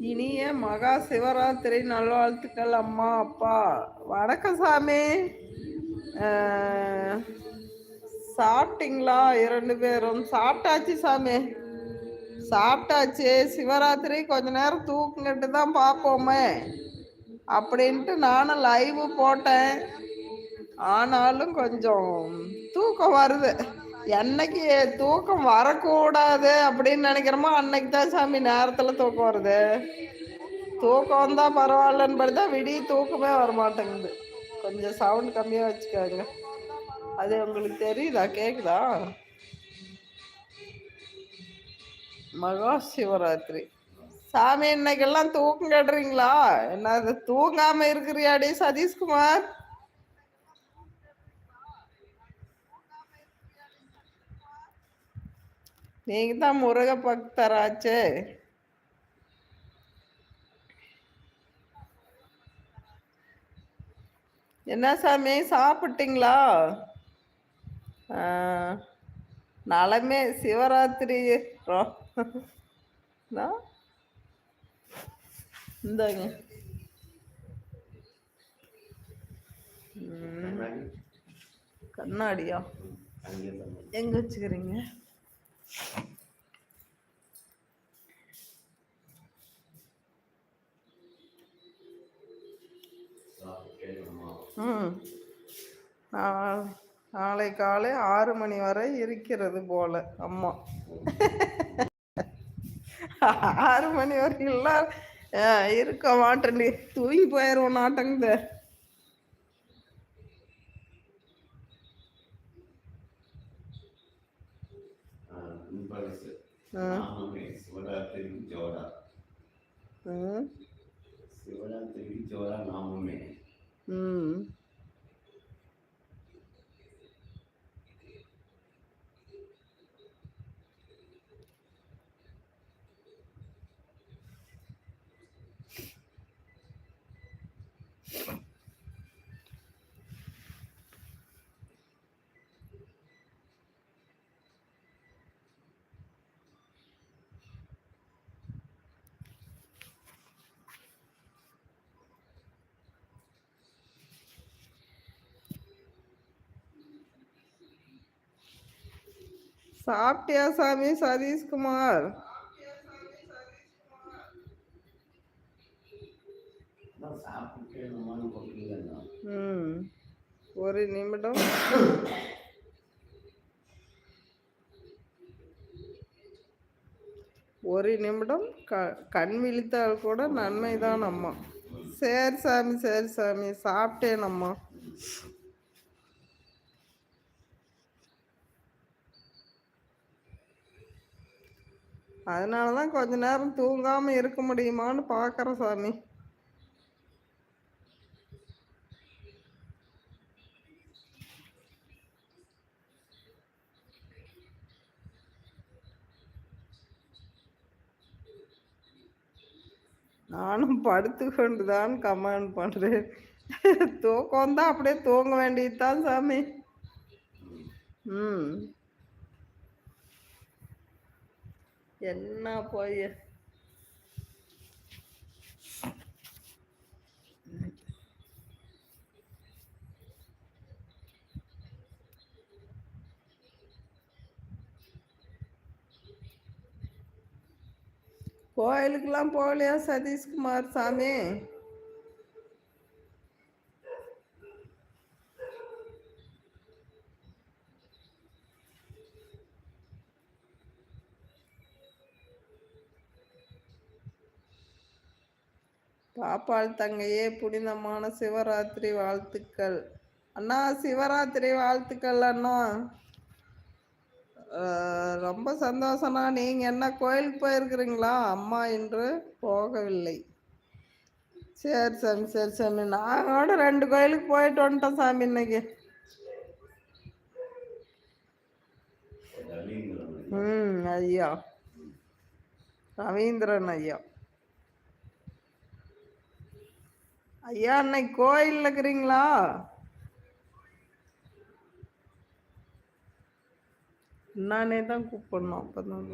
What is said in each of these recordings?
இனிய மகா சிவராத்திரி நல்வாழ்த்துக்கள் அம்மா அப்பா. வணக்கம் சாமி. சாப்பிட்டீங்களா? இரண்டு பேரும். சாப்பிட்டாச்சு சாமி. சாப்பிட்டாச்சு. சிவராத்திரி கொஞ்ச நேரம் தூக்குங்கிட்டு தான் பார்ப்போமே அப்படின்ட்டு நானும் லைவ் போட்டேன். ஆனாலும் கொஞ்சம் தூக்கம் வருது. என்னைக்கு தூக்கம் வரக்கூடாது அப்படின்னு நினைக்கிறோமோ அன்னைக்கு தான் சாமி நேரத்தில் தூக்கம் வருது. தூக்கம் வந்தால் பரவாயில்லன்னு பார்த்தா விடிய தூக்கமே வர மாட்டேங்குது கொஞ்சம் சவுண்ட் கம்மியாக வச்சுக்கோங்க. அது உங்களுக்கு தெரியுதா? கேக்குதா? மகா சிவராத்திரி. சாமி இன்னைக்கெல்லாம் தூக்கம் கட்டுறீங்களா? என்ன அது தூங்காம இருக்கிறியாடி சதீஷ்குமார்? நீங்க தான் முருக பக்தராச்சே என்ன சாமி சாப்பிட்டீங்களா? நலமே சிவராத்திரி இந்தாங்க. கண்ணாடியா? எங்க வச்சுக்கிறீங்க? நாளை காலை ஆறு மணி வரை இருக்கிறது போல அம்மா. ஆறு மணி வரை அஹ், இருக்க மாட்டேன். தூங்கி போயிடுவோம் நாட்டங்குது శివరాత్రి జోడ ம் శివరాత్రి జోడ నామమే சாப்பிட்டியா சாமி? சதீஷ்குமார். ஒரு நிமிடம். ஒரு நிமிடம். க கண் விழித்தால் கூட நன்மைதான் அம்மா. சரி சாமி சரி சாமி சாப்பிட்டேன் அம்மா. அதனால தான் கொஞ்ச நேரம் தூங்காம இருக்க முடியுமான்னு பார்க்குறேன் சாமி. நானும் படுத்து கொண்டு தான் கமெண்ட் பண்ணுறேன் தூக்கம் தான் அப்படியே தூங்க வேண்டியது தான் சாமி. ம். என்ன போய்? கோயிலுக்கெல்லாம் போகலையா சதீஷ்குமார் சாமி? பாப்பாள் தங்கையே புனிதமான சிவராத்திரி வாழ்த்துக்கள். அண்ணா சிவராத்திரி வாழ்த்துக்கள் அண்ணா. ரொம்ப சந்தோஷம்ண்ணா. நீங்க என்ன கோயிலுக்கு போயிருக்கிறீங்களா? அம்மா இன்று போகவில்லை. சரி சாமி சரி சாமி. நாங்களோட ரெண்டு கோயிலுக்கு போயிட்டு வந்துட்டோம் சாமி இன்னைக்கு. ம் ஐயா. ரவீந்திரன் ஐயா. ஐயா அன்னைக்கு கோயில்ல இருக்கிறீங்களா? நானே தான் கூப்பிடணும். அப்பதான்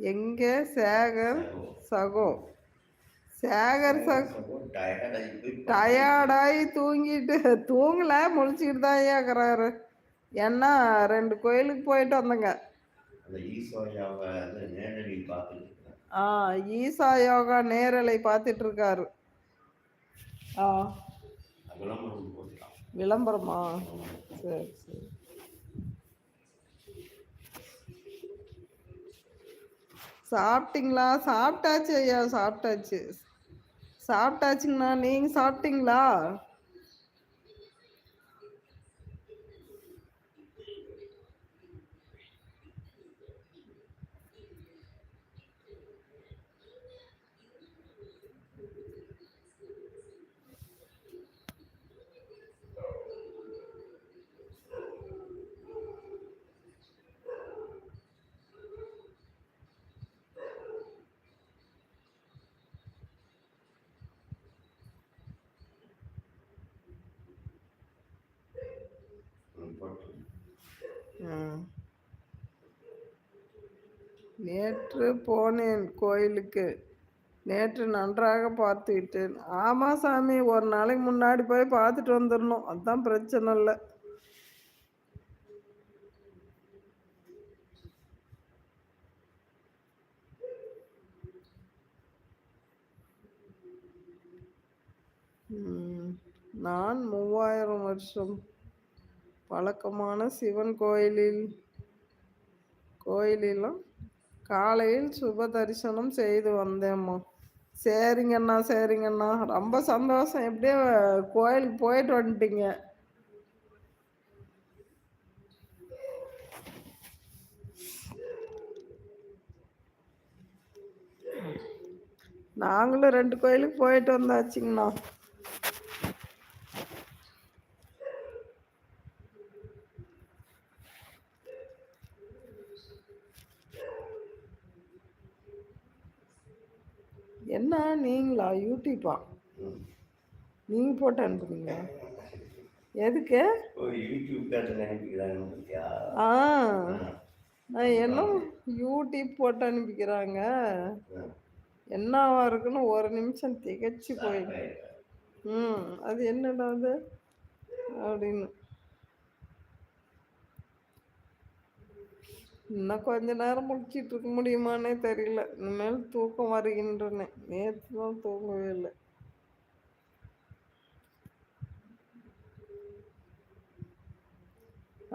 எங்க சேகர் சகோ? சேகர் சார் டயர்டாகி தூங்கிட்டு தூங்கல முழிச்சுக்கிட்டு தான் ஏக்குறாரு ஏன்னா ரெண்டு கோயிலுக்கு போயிட்டு வந்தேங்க. ஆ ஈசா யோகா நேரலை பார்த்துட்டு இருக்காரு. ஆ. விளம்பரம் சரி சரி. சாப்பிட்டீங்களா? சாப்பிட்டாச்சு ஐயா சாப்பிட்டாச்சு. சாப்பிட்டாச்சுங்கண்ணா. நீங்க சாப்பிட்டீங்களா ம், போட்டு ம். நேற்று போனேன் கோயிலுக்கு. நேற்று நன்றாக பார்த்து விட்டேன் ஆமா சாமி ஒரு நாளைக்கு முன்னாடி போய் பார்த்துட்டு வந்துடணும் அதுதான் பிரச்சனை இல்லை. நான் மூவாயிரம் வருஷம் பழக்கமான சிவன் கோயிலில் கோயிலெல்லாம் காலையில் சுப தரிசனம் செய்து வந்தேம்மா. சரிங்கண்ணா சரிங்கண்ணா. ரொம்ப சந்தோஷம். எப்படியோ கோயிலுக்கு போயிட்டு வந்துட்டீங்க. நாங்களும் ரெண்டு கோயிலுக்கு போயிட்டு வந்தாச்சுங்கண்ணா என்ன நீங்களா யூடியூப்பா ம். நீங்க போட்டு அனுப்புறீங்க எதுக்கு? ஆ. என்ன யூடியூப் போட்டு அனுப்பிக்கிறாங்க. என்னவா இருக்குன்னு ஒரு நிமிஷம் திகைச்சு போயிடும் ம் அது என்னடா அது? அப்படின்னு. இன்னும் கொஞ்ச நேரம் முடிச்சிட்டு இருக்க முடியுமானே தெரியல. இனிமேல் தூக்கம் வருகின்றன. நேற்று தான் தூங்கவே இல்லை.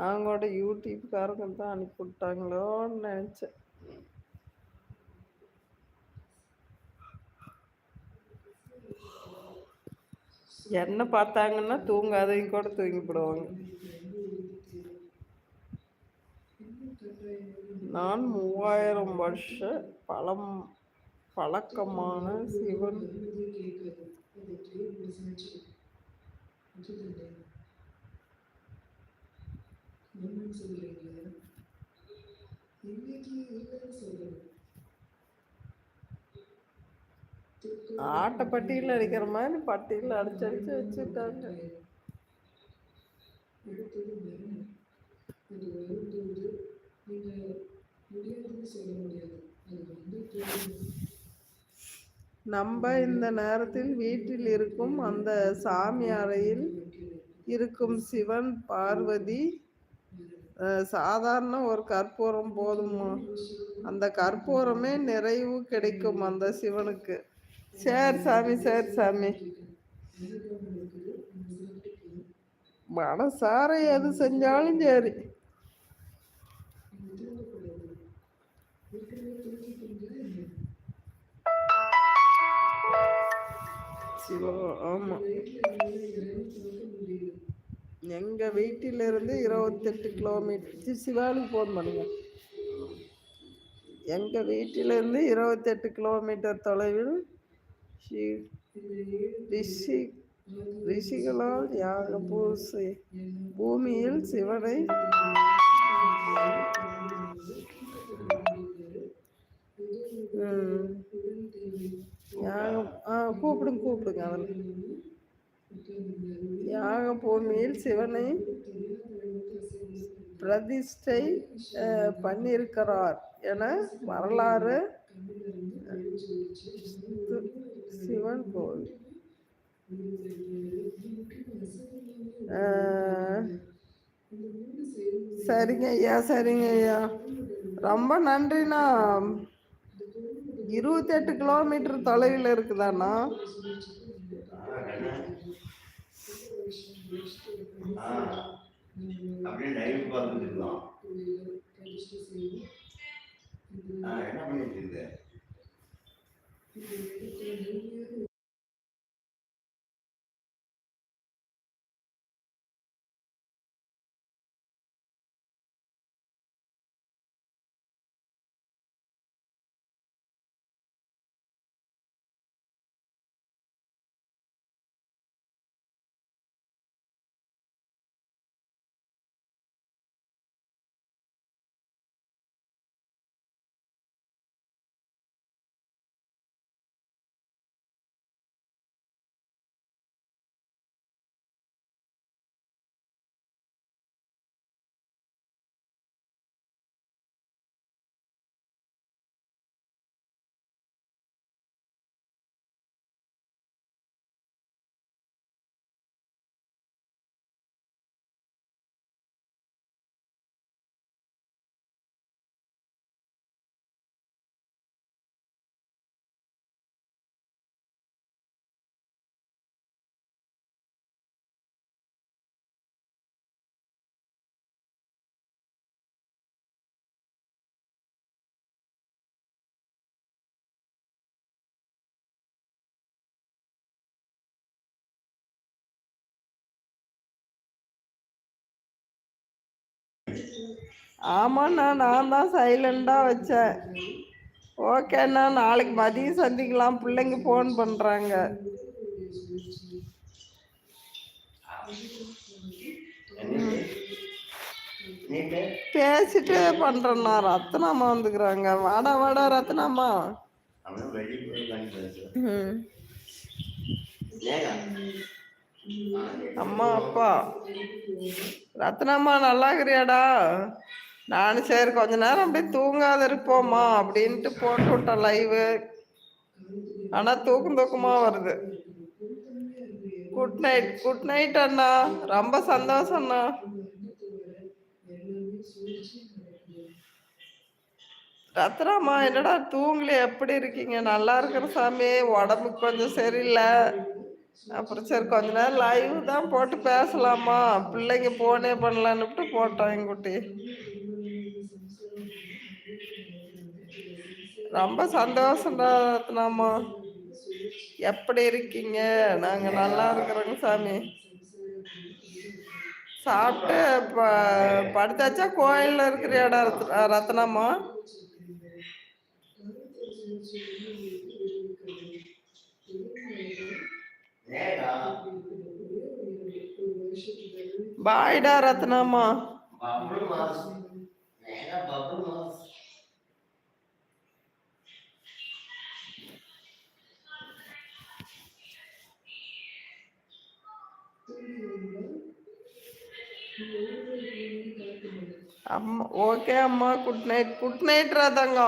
அவங்களோட யூடியூப்காரங்க தான் அனுப்பி விட்டாங்களோன்னு நினச்சேன். என்ன பார்த்தாங்கன்னா தூங்காதவங்க கூட தூங்கி நான் மூவாயிரம் வருஷ பழம் பழக்கமான சிவன். ஆட்டப்பட்டியில் அடிக்கிற மாதிரி பட்டியில் அடிச்சு அடிச்சு வச்சுட்டாங்க. நம்ம இந்த நேரத்தில் வீட்டில் இருக்கும் அந்த சாமி அறையில் இருக்கும் சிவன் பார்வதி சாதாரண ஒரு கற்பூரம் போதுமா? அந்த கற்பூரமே நிறைவு கிடைக்கும் அந்த சிவனுக்கு. சரி சாமி சரி சாமி. மனசார எது செஞ்சாலும் சரி. சிவா ஆமா. எங்க வீட்டிலிருந்து இருபத்தெட்டு கிலோமீட்டர் சிவாலுக்கு போன் பண்ணுங்க. எங்க வீட்டிலேருந்து இருபத்தெட்டு கிலோமீட்டர் தொலைவில் ஸ்ரீ- ரிஷி ரிஷிகளால் யாக பூசி பூமியில் சிவனை ம். யாகம் ஆ கூப்பிடுங்க கூப்பிடுங்க அதில் யாக பூமியில் சிவனை பிரதிஷ்டை பண்ணியிருக்கிறார் என வரலாறு சிவன் கோவில். சரிங்க ஐயா சரிங்க ஐயா. ரொம்ப நன்றிண்ணா இருபத்தெட்டு கிலோமீட்டர் தொலைவில் இருக்குதாண்ணா? அப்படியே லைவ் பார்த்துட்டு இருக்கலாம் என்ன பண்ணிட்டு ஆமாண்ணா நான் தான் சைலண்டாக வச்சேன். ஓகேண்ணா நாளைக்கு மதியம் சந்திக்கலாம். பிள்ளைங்க ஃபோன் பண்ணுறாங்க பேசிட்டு பண்ணுறேண்ணா ரத்னாமா வந்துக்கிறாங்க. வாடா வாடா ரத்னாமா. ம் அம்மா அப்பா. ரத்னாம்மா நல்லா இருக்கிறியாடா? நானும் சரி கொஞ்ச நேரம் அப்படியே தூங்காத இருப்போம்மா அப்படின்ட்டு போட்டு விட்டேன் லைவு ஆனால் தூக்கம் தூக்கமாக வருது. குட் நைட் குட் நைட் அண்ணா. ரொம்ப சந்தோஷம் அண்ணா ரத்னாமா என்னடா தூங்கல எப்படி இருக்கீங்க? நல்லா இருக்கிற சாமி உடம்புக்கு கொஞ்சம் சரியில்லை. அப்புறம் சரி கொஞ்ச நேரம் லைவ் தான் போட்டு பேசலாமா? பிள்ளைங்க போனே பண்ணலான்னுட்டு போட்டோம் எங்குட்டி ரொம்ப சந்தோஷம்டாத்னாமா எப்படி இருக்கீங்க? நாங்க நல்லா இருக்கிறோங்க சாமி. சாப்பிட்டு ப படுத்தாச்சா? கோயில்ல இருக்கிற ரத் ரத்னாமா బాయిడా రత్నమ్మ అమ్మ ఓకే అమ్మ గుడ్ నైట్ గుడ్ నైట్ రాధంగా